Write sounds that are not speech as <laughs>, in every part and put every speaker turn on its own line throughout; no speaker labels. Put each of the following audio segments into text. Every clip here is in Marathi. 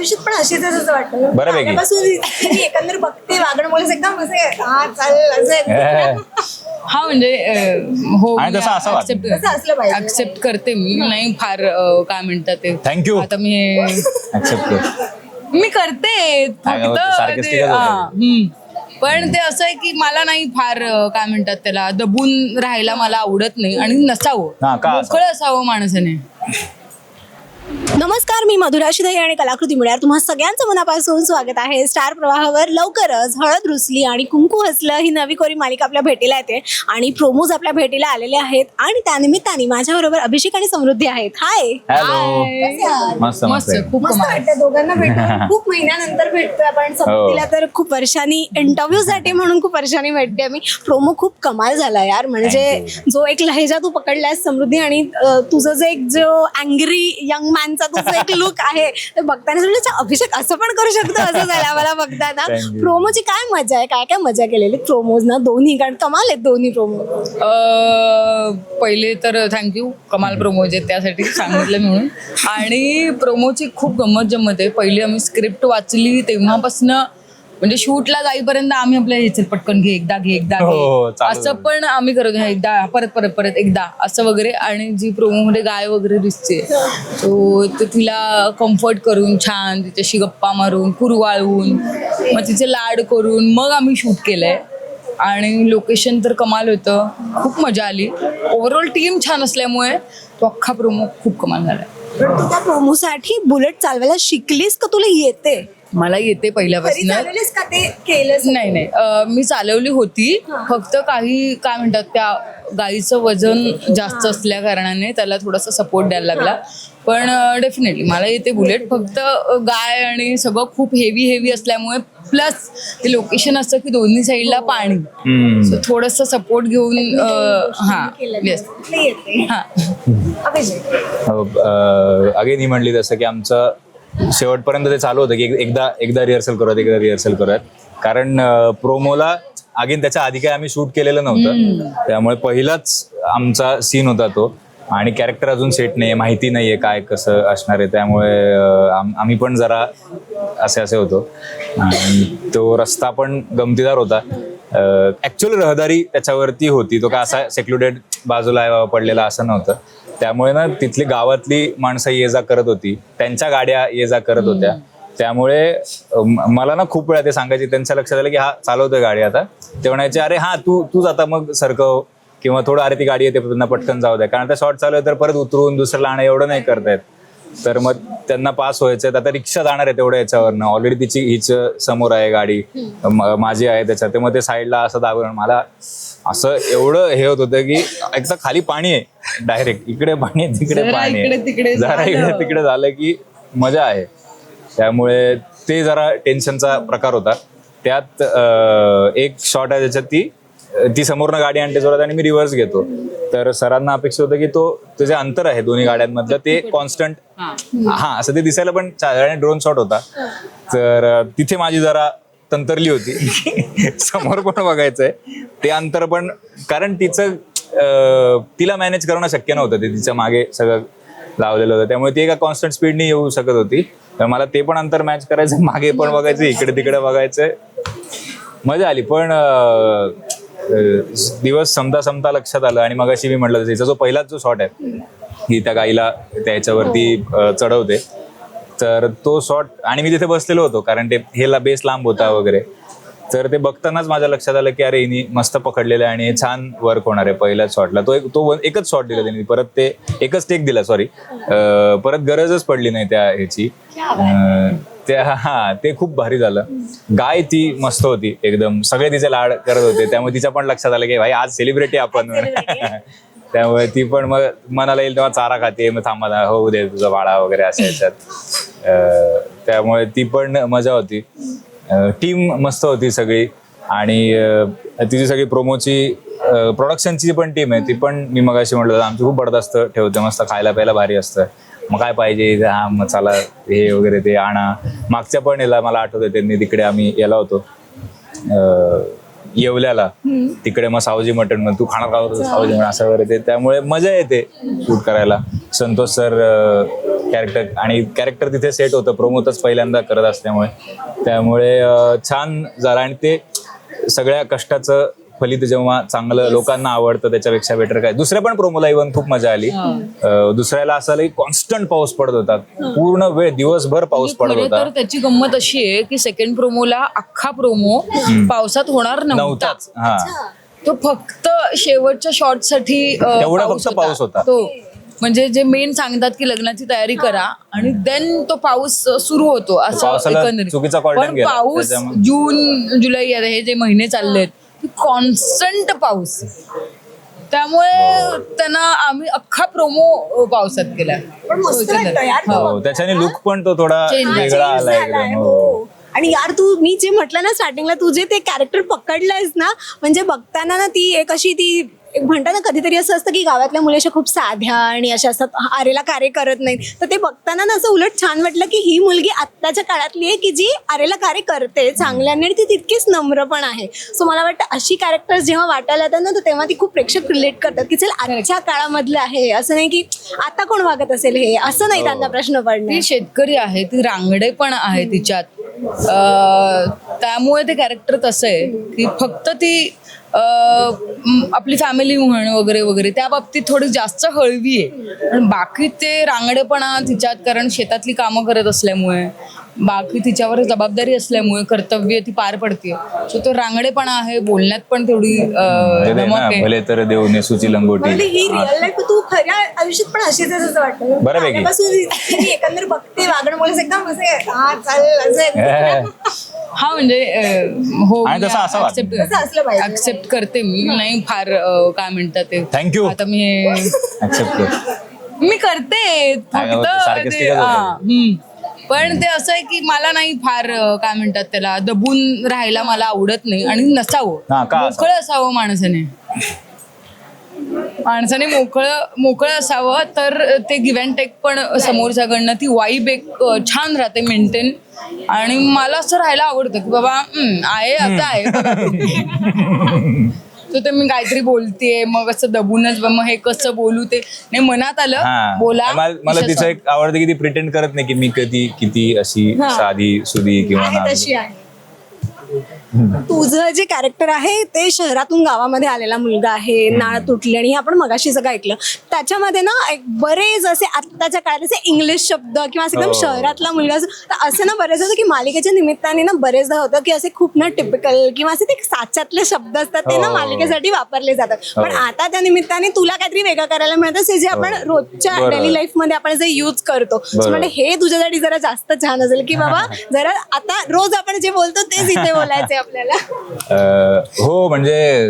आयुष्यात पण अशीच आहे असं वाटतं
बऱ्यापैकी.
आल्यापासून मी एकंदर बघते वागणं एकदम असं हा असं.
हा म्हणजे अं, हो
आणि तसं असं.
तसं असलं पाहिजे.
ऍक्सेप्ट करते मी नाही फार अं, काय म्हणतात ते
Thank you.
आता मी हे-
ऍक्सेप्ट कर
मी करते
काय होतं,
फक्त
sarcastic
ते-
च होतं.
हा, हम्म. पण ते असं आहे की मला नाही फार अं, काय म्हणतात त्याला दबून राहायला मला आवडत नाही आणि
हा,
नसावं
का असावं?
मोकळं असावं माणसाने
नमस्कार मी मधुरा शिधाई आणि कलाकृती मिळणार तुम्हा सगळ्यांचं मनापासून स्वागत आहे. स्टार प्रवाहावर लवकरच हळद रुसली आणि कुंकू हसलं ही नवी कोरी मालिका आपल्या भेटीला येते. आणि प्रोमोज आपल्या भेटीला आलेले आहेत आणि त्यानिमित्ताने माझ्याबरोबर अभिषेक आणि समृद्धी आहेत. हाय
हॅलो
कसे आहात?
मस्त
मस्त.
मस्त
खूप
मस्त वाटतं दोघांना भेटून. <laughs> खूप महिन्यानंतर भेटतोय आपण. समृद्धीला तर खूप वर्षांनी इंटरव्ह्यू साठी म्हणून खूप वर्षांनी भेटते मी प्रोमो खूप कमाल झाला यार. म्हणजे जो एक लहेजा तू पकडलास समृद्धी आणि तुझं जे एक जो अँग्री यंग मॅनचा तुझं एक लुक आहे. ते बघताना अभिषेक असं पण करू शकतो असं झालं आम्हाला बघताना. प्रोमोची काय मजा आहे? काय काय मजा केलेली प्रोमोज ना? दोन्ही कारण कमाल आहेत दोन्ही प्रोमो.
अं, पहिले तर थँक्यू कमाल प्रोमो जे त्यासाठी सांगितलं म्हणून. आणि प्रोमोची खूप गंमत जम्मत आहे. पहिली आम्ही स्क्रिप्ट वाचली तेव्हापासनं म्हणजे शूटला जाईपर्यंत आम्ही आपल्या ह्याचे पटकन घे एकदा घे एकदा
हो,
घे
चालू
असं पण आम्ही करत "हा, एकदा परत परत परत एकदा असं वगैरे. आणि जी प्रोमो मध्ये गाय वगैरे दिसते तो तो तिला कम्फर्ट करून छान तिच्याशी गप्पा मारून कुरवाळून मग तिचे लाड करून मग आम्ही शूट केलंय. आणि लोकेशन तर कमाल होतं. खूप मजा आली. ओव्हरऑल टीम छान असल्यामुळे तो अख्खा प्रोमो खूप कमाल झाला
पण तू त्या प्रोमोसाठी बुलेट चालवायला शिकलीस का तुला येते?
मला येते पहिल्यापासून.
चालवलीस का ते केलंस?
नाही नाही. अं, मी चालवली होती. फक्त काही काय म्हणतात त्या गाईचं वजन जास्त असल्या कारणाने त्याला थोडासा सपोर्ट द्यायला लागला. पण डेफिनेटली मला येते बुलेट फक्त अं, गाय आणि सगळं खूप हेवी हेवी असल्यामुळे प्लस ते लोकेशन असतं की दोन्ही साईडला पाणी.
हम्म.
So थोडंसं सपोर्ट घेऊन अं, हा. येस
येते?
हा.
अभिषेक
अगेन ही म्हणली तसं की आमचं शेवटपर्यंत ते चालू होतं की एक- एकदा एकदा रिहर्सल करूयात एकदा रिहर्सल करूयात. कारण प्रोमोला अगेन त्याच्या आधी काही आम्ही शूट केलेलं नव्हतं. त्यामुळे पहिलाच आमचा सीन होता तो. आणि कॅरेक्टर अजून सेट नाही माहिती नाहीये काय कसं असणार आहे. त्यामुळे आम्ही पण जरा असे असे होतो. आणि तो रस्ता पण गमतीदार होता. ऍक्च्युअल रहदारी त्याच्यावरती होती. तो काय असा सेक्लुडेड बाजूला पडलेला असं नव्हतं. त्यामुळे ना तिथली गावातली माणसं ये जा करत होती. त्यांच्या गाड्या ये जा करत होत्या. त्यामुळे मला ना खूप वेळा ते सांगायचे त्यांच्या लक्षात आलं की हा चालवतोय गाडी आता. ते म्हणायचे अरे हा तू तूच आता मग सरकव. किंवा थोडं अरे ती गाडी येते पुन्हा पटकन जाऊ द्या कारण आता शॉर्ट चालू आहे तर परत उतरून दुसरं आणं एवढं नाही करतायत तर मग त्यांना पास व्हायचं आता रिक्षा जाणार आहे तेवढ्या याच्यावरनं. ऑलरेडी तिची हीच समोर आहे गाडी. म- माझी आहे त्याच्यात. ते मग ते साईडला असं दाबून मला असं एवढं हे होत होतं की एक तर खाली पाणी आहे. डायरेक्ट इकडे पाणी आहे, तिकडे
जरा
पाणी
इकडे तिकडे
आहे जरा इकडे. तिकडे झालं की मजा आहे. त्यामुळे ते जरा टेन्शनचा प्रकार होता. त्यात अं, एक शॉट आहे ज्याच्यात ती ती समोरनं गाडी आणते जोरात आणि मी रिव्हर्स घेतो. तर सरांना अपेक्षित होतं की तो ते जे अंतर आहे दोन्ही गाड्यांमधलं ते कॉन्स्टंट हा. असं ते दिसायला पण ड्रोन शॉट होता. तर तिथे माझी जरा तंतरली होती. <laughs> समोर पण बघायचंय. ते अंतर पण कारण तिचं तिला मॅनेज करणं शक्य नव्हतं. ते तिच्यामागे सगळं लावलेलं होतं. त्यामुळे ती एका कॉन्स्टंट स्पीडने येऊ शकत होती. तर मला ते पण अंतर मॅच करायचं. मागे पण बघायचं इकडे तिकडे बघायचंय मजा आली. पण दिवस समता समता लक्षात आलं आणि मग अशी मी म्हटलं तिचा जो पहिलाच जो शॉट आहे की त्या गाईला त्याच्यावरती चढवते. तर तो शॉट आणि मी तिथे बसलेलो होतो कारण ते हेला बेस लांब होता वगैरे. तर ते बघतानाच माझ्या लक्षात आलं की अरे हिनी मस्त पकडलेलं आहे आणि हे छान वर्क होणार आहे. पहिल्याच शॉटला तो एक तो एकच शॉट दिला त्यांनी. परत ते एकच टेक दिला सॉरी परत गरजच पडली नाही त्या ह्याची. त्या हा ते खूप भारी झालं. गाय ती मस्त होती एकदम. सगळे तिचे लाड करत होते. त्यामुळे तिच्या पण लक्षात आलं की भाई आज सेलिब्रिटी आपण. <laughs> त्यामुळे ती पण मग मनाला येईल तेव्हा चारा खाते मग थांबा होऊ दे तुझा बाळा वगैरे अशा याच्यात त्यामुळे ती पण मजा होती. टीम मस्त होती सगळी. आणि तिची सगळी प्रोमोची प्रोडक्शनची पण टीम आहे. ती पण मी मग अशी म्हटलं आमची खूप बडदास्त ठेवते मस्त खायला प्यायला भारी असतं. मग काय पाहिजे? हा मग चला हे वगैरे ते आणा. मागच्या पण याला मला आठवतं त्यांनी तिकडे आम्ही याला होतो. येवल्याला. तिकडे मग सावजी मटण मग तू खाणार का सावजी मटण असं वगैरे ते. त्यामुळे मजा येते शूट करायला. संतोष सर कॅरेक्टर आणि कॅरेक्टर तिथे सेट होतं. प्रोमोतच पहिल्यांदा करत असल्यामुळे. त्यामुळे छान झालं. आणि ते सगळ्या कष्टाचं फलित जेव्हा चांगलं लोकांना आवडतं त्याच्यापेक्षा बेटर काय. दुसऱ्या पण प्रोमोला इव्हन खूप मजा आली. दुसऱ्याला असं आलं की कॉन्स्टंट पाऊस पडत होता. पूर्ण वेळ दिवसभर पाऊस पडत होता.
तर त्याची गंमत अशी आहे की सेकंड प्रोमोला अख्खा प्रोमो पावसात होणार नव्हता.
नव्हताच. हा.
तो फक्त शेवटच्या शॉटसाठी
तेवढा फक्त पाऊस होता.
म्हणजे जे मेन सांगतात की लग्नाची तयारी करा आणि देन तो पाऊस सुरू होतो असं
पावसाला
एकंदरीत.
चुकीचा call time
पण
गेला.
पाऊस
त्याच्यामुळे-
जून जुलै आता हे जे महिने चाललेत कॉन्स्टंट पाऊस. त्यामुळे त्यांना आम्ही अख्खा प्रोमो पावसात केला.
पण मस्त वाटतं यार.
हो त्याच्याने लुक पण तो थोडा
Change
वेगळा
Change
आला
झालाय,
एकदम.
हो.
हो.
आणि यार तू मी जे म्हटलं ना स्टार्टिंगला तू जे ते कॅरेक्टर पकडलंयस ना म्हणजे बघताना ना ती एक अशी ती एक म्हणतात ना कधीतरी असं असतं की गावातल्या मुली अशा खूप साध्या आणि अशा असतात आरेला कार्य करत नाहीत. तर ते बघताना ना असं उलट छान वाटलं की ही मुलगी आत्ताच्या काळातली आहे की जी आरेला कार्य करते चांगल्याने आणि ती तितकीच नम्र पण आहे. सो मला वाटतं अशी कॅरेक्टर्स जेव्हा वाटायला येतात ना तर तेव्हा ती खूप प्रेक्षक रिलेट करतात की चल आजच्या काळामधलं आहे. असं नाही की आता कोण वागत असेल हे असं नाही त्यांना प्रश्न पडणे
ती शेतकरी आहे ती रांगडे पण आहे तिच्यात. अं, त्यामुळे ते कॅरेक्टर तसं आहे की फक्त ती आपली फॅमिली म्हण वगैरे वगैरे. त्या बाबतीत थोडी जास्त हळवी आहे. पण बाकी ते रांगडेपणा तिच्यात कारण शेतातली कामं करत असल्यामुळे. बाकी तिच्यावर जबाबदारी असल्यामुळे कर्तव्य ती पार पडते सो तो रांगडेपणा आहे बोलण्यात पण तेवढी धमक आहे.
भले तर देऊ नेसूची लंगोटी.
म्हणजे ही रिअल लाईफ तू खऱ्या आयुष्यात पण अशीच आहेस असं वाटतं.
बऱ्यापैकी.
आल्यापासून मी एकंदर बघते वागणं एकदम असे हा चाल असं एकदम
हा. म्हणजे अं, हो
आणि तसं असं वाटतं.
तसं असलं पाहिजे.
ऍक्सेप्ट करते मी. नाही फार अं, काय म्हणतात ते.
थँक्यू
आता मी हे
ऍक्सेप्ट कर.
मी करते.
काय होतं,
फक्त
sarcastic
ते-
च होतं.
हा, हम्म. पण ते असं आहे की मला नाही फार अं, काय म्हणतात त्याला दबून राहायला मला आवडत नाही आणि
हा,
नसावं
का असावं?
मोकळं असावं माणसाने माणसाने मोकळं मोकळं असावं तर ते गिव्ह अँड टेक पण समोरच्याकडनं ती वाईब एक अं, छान राहते मेंटेन आणि मला असं राहायला आवडतं की बाबा आहे आता आहे. <laughs> <laughs> तर ते मी काहीतरी बोलतेय मग असं दबूनच बा, मग हे कसं बोलू ते? नाही मनात आलं बोला
मला तिचं एक आवडतं की ती प्रिटेंड करत नाही की मी कधी किती अशी साधी सुधी किंवा
आहे. तशी आहे. तुझं जे कॅरेक्टर आहे ते शहरातून गावामध्ये आलेला मुलगा आहे नाळ तुटली आणि हे आपण मगाशी सगळं ऐकलं त्याच्यामध्ये ना एक बरेच असे आत्ताच्या काळात असे इंग्लिश शब्द किंवा असं एकदम
हो.
शहरातला मुलगा असं- तर असे ना बरेच होतं की मालिकेच्या निमित्ताने ना बरेचदा होतं की असे खूप ना टिपिकल किंवा असे ते साच्यातले शब्द असतात ते ना
हो.
मालिकेसाठी वापरले जातात पण
हो.
आता त्या निमित्ताने तुला काहीतरी वेगळं करायला मिळतं जे जे आपण रोजच्या. डेली लाईफमध्ये आपण जे यूज करतो. म्हणजे हे तुझ्यासाठी जरा जास्त छान असेल की बाबा <laughs> जरा आता रोज आपण जे बोलतो तेच इथे बोलायचंय आपल्याला?
हो म्हणजे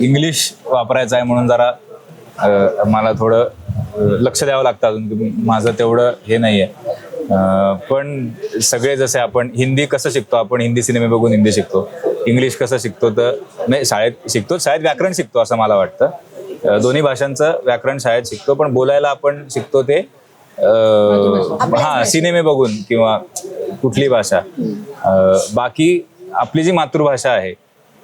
इंग्लिश वापरायचं आहे म्हणून जरा मला थोडं लक्ष द्यावं लागतं अजून की माझं तेवढं हे नाहीये. अं, पण सगळे जसे आपण हिंदी कसं शिकतो? आपण हिंदी सिनेमे बघून हिंदी शिकतो. इंग्लिश कसं शिकतो तर नाही शाळेत शिकतो शाळेत व्याकरण शिकतो असं मला वाटतं. दोन्ही भाषांचं व्याकरण शाळेत शिकतो पण बोलायला आपण शिकतो ते हा सिनेमे बघून किंवा कुठली भाषा. बाकी आपली जी मातृभाषा आहे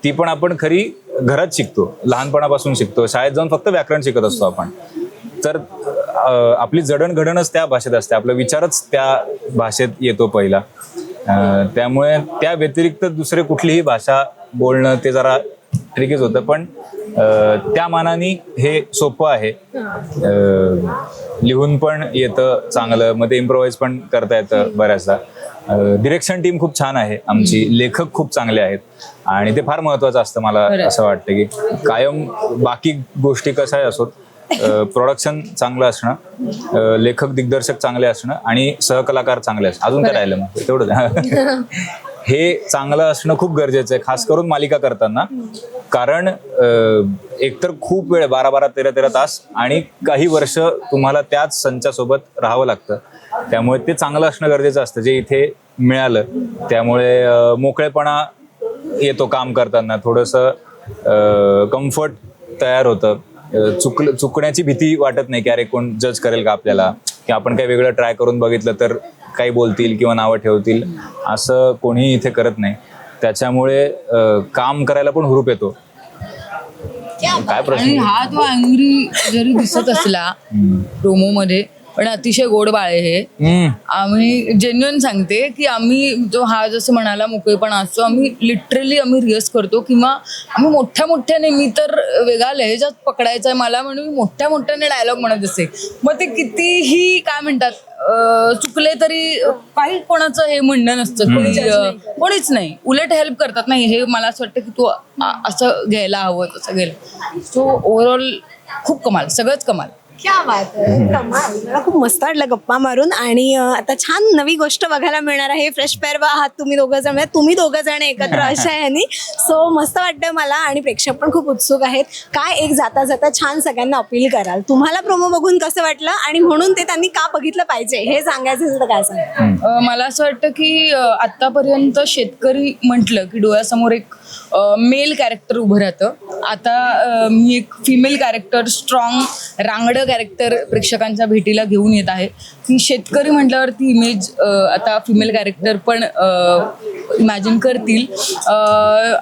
ती पण आपण खरी घरात शिकतो लहानपणापासून शिकतो. शाळेत जाऊन फक्त व्याकरण शिकत असतो आपण. तर आपली जडणघडणच त्या भाषेत असते. आपला विचारच त्या भाषेत येतो पहिला. त्यामुळे त्या व्यतिरिक्त दुसरे कुठलीही भाषा बोलणं ते जरा ट्रिकीच होतं. पण त्या मानाने हे सोपं आहे. लिहून पण येतं चांगलं मग ते इम्प्रोवाइज पण करता येतं बऱ्याचदा. डिरेक्शन टीम खूप छान आहे. आमची लेखक खूप चांगले आहेत. आणि ते फार महत्वाचं असतं मला असं वाटतं की कायम बाकी गोष्टी कशा असोत प्रोडक्शन चांगलं असणं लेखक दिग्दर्शक चांगले असणं आणि सहकलाकार चांगले असणं. अजून काय राहिलं मग? तेवढं <laughs> हे चांगलं असणं खूप गरजेचं आहे खास करून मालिका करताना. कारण एकतर खूप वेळ बारा बारा तेरा तेरा तास आणि काही वर्ष तुम्हाला त्याच संचासोबत राहावं लागतं. त्यामुळे ते चांगलं असणं गरजेचं असतं जे इथे मिळालं. त्यामुळे मोकळेपणा येतो काम करताना थोडंसं कम्फर्ट तयार होतं. चुकलं चुक चुकण्याची भीती वाटत नाही की अरे कोण जज करेल का आपल्याला? की आपण काही वेगळं ट्राय करून बघितलं तर काही बोलतील किंवा नावं ठेवतील असं कोणीही इथे करत नाही. त्याच्यामुळे अं, काम करायला पण हुरूप येतो. काय
आणि
प्रश्न?
हा तो अँग्री जरी दिसत <laughs> असला प्रोमो मध्ये पण अतिशय गोड बाळ आहे हे.
हम्म.
आम्ही जेन्युअन सांगते की आम्ही जो हा जसं म्हणाला मोकळेपणा असतो आम्ही लिटरली आम्ही रिहर्स करतो किंवा आम्ही मोठ्या मोठ्याने मी तर वेगळा लहेजात पकडायचा आहे मला म्हणून मी मोठ्या मोठ्याने डायलॉग म्हणत असे मग ते कितीही काय म्हणतात चुकले तरी काही कोणाचं हे म्हणणं नसतं. कोणी कोणीच नाही. उलट हेल्प करतात नाही हे मला असं वाटतं की तू असं घ्यायला हवं तसं घ्यायला. सो ओव्हरऑल खूप कमाल सगळंच कमाल.
क्या बात. मला खूप मस्त वाटलं गप्पा मारून आणि अं, आता छान नवी गोष्ट बघायला मिळणार आहे. फ्रेश पेअर आहात तुम्ही दोघं जण. म्हणजे तुम्ही दोघं जण एकत्र <laughs> अशा ह्यानी सो मस्त वाटतं मला आणि प्रेक्षक पण खूप उत्सुक आहेत. काय एक जाता जाता छान सगळ्यांना अपील कराल. तुम्हाला प्रोमो बघून कसं वाटलं आणि म्हणून ते त्यांनी का बघितलं पाहिजे हे सांगायचं असेल तर काय सांगा
अ, मला असं वाटतं की अ, आतापर्यंत शेतकरी म्हटलं की डोळ्यासमोर एक मेल कॅरेक्टर उभं राहतं. आता मी एक फिमेल कॅरेक्टर स्ट्रॉंग रांगडं कॅरेक्टर प्रेक्षकांच्या भेटीला घेऊन येत आहे. की शेतकरी म्हटल्यावर ती इमेज आता फिमेल कॅरेक्टर पण इमॅजिन करतील.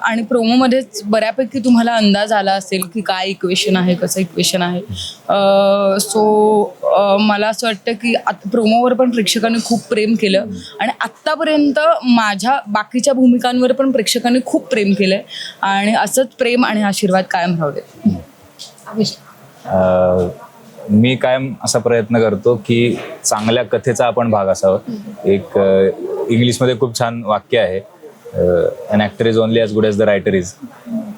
आणि प्रोमोमध्येच बऱ्यापैकी तुम्हाला अंदाज आला असेल की काय इक्वेशन आहे कसं इक्वेशन आहे. सो मला असं वाटतं की आता प्रोमोवर पण प्रेक्षकांनी खूप प्रेम केलं. आणि आत्तापर्यंत माझ्या बाकीच्या भूमिकांवर पण प्रेक्षकांनी खूप प्रेम केलं आहे आणि असंच प्रेम आणि आशीर्वाद कायम राहू देत
मी कायम असा प्रयत्न करतो की चांगल्या कथेचा आपण भाग असावा. एक इंग्लिशमध्ये खूप छान वाक्य आहे. An actor is only as good as the writer is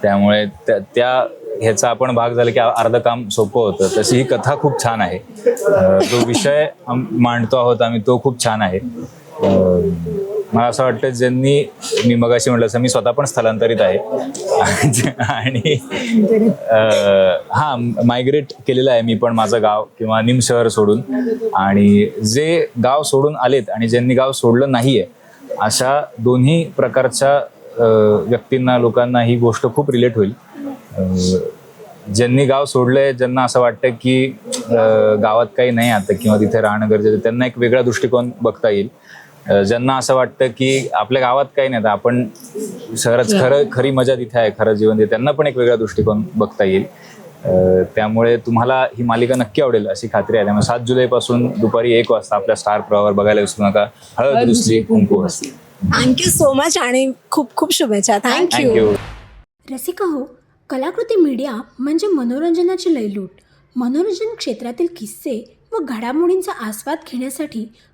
त्यामुळे त्या- त्या ह्याचा आपण भाग झाला की अर्ध काम सोपं होतं. तशी ही कथा खूप छान आहे. जो विषय मांडतो आहोत आम्ही तो खूप छान आहे. मला असं वाटतं ज्यांनी मी मगाशी म्हटलं असं मी स्वतः पण स्थलांतरित आहे. आणि हां हा मायग्रेट केलेलं आहे मी पण माझं गाव किंवा निम शहर सोडून. आणि जे गाव सोडून आलेत आणि ज्यांनी गाव सोडलं नाही आहे अशा दोन्ही प्रकारच्या व्यक्तींना लोकांना ही गोष्ट खूप रिलेट होईल. ज्यांनी गाव सोडलंय ज्यांना असं वाटतं की गावात काही नाही आता किंवा तिथे राहणं गरजेचं त्यांना एक वेगळा दृष्टिकोन बघता येईल. ज्यांना असं वाटतं की आपल्या गावात काही नाही आपण शहरात खरं खरी मजा तिथे आहे खरं जीवन तिथे. त्यांना पण एक वेगळा दृष्टिकोन बघता येईल. त्यामुळे तुम्हाला ही मालिका नक्की आवडेल अशी खात्री आहे. त्यामुळे सात जुलैपासून दुपारी एक वाजता आपल्या स्टार प्रवाहावर बघायला विसरू नका. हळद दुसरी कुंकू. हसली
थँक्यू सो मच आणि खूप खूप शुभेच्छा. थँक्यू.
थँक्यू
रसिका हो कलाकृती मीडिया म्हणजे मनोरंजनाची लयलूट. मनोरंजन क्षेत्रातील किस्से व घडामोडींचा आस्वाद घेण्यासाठी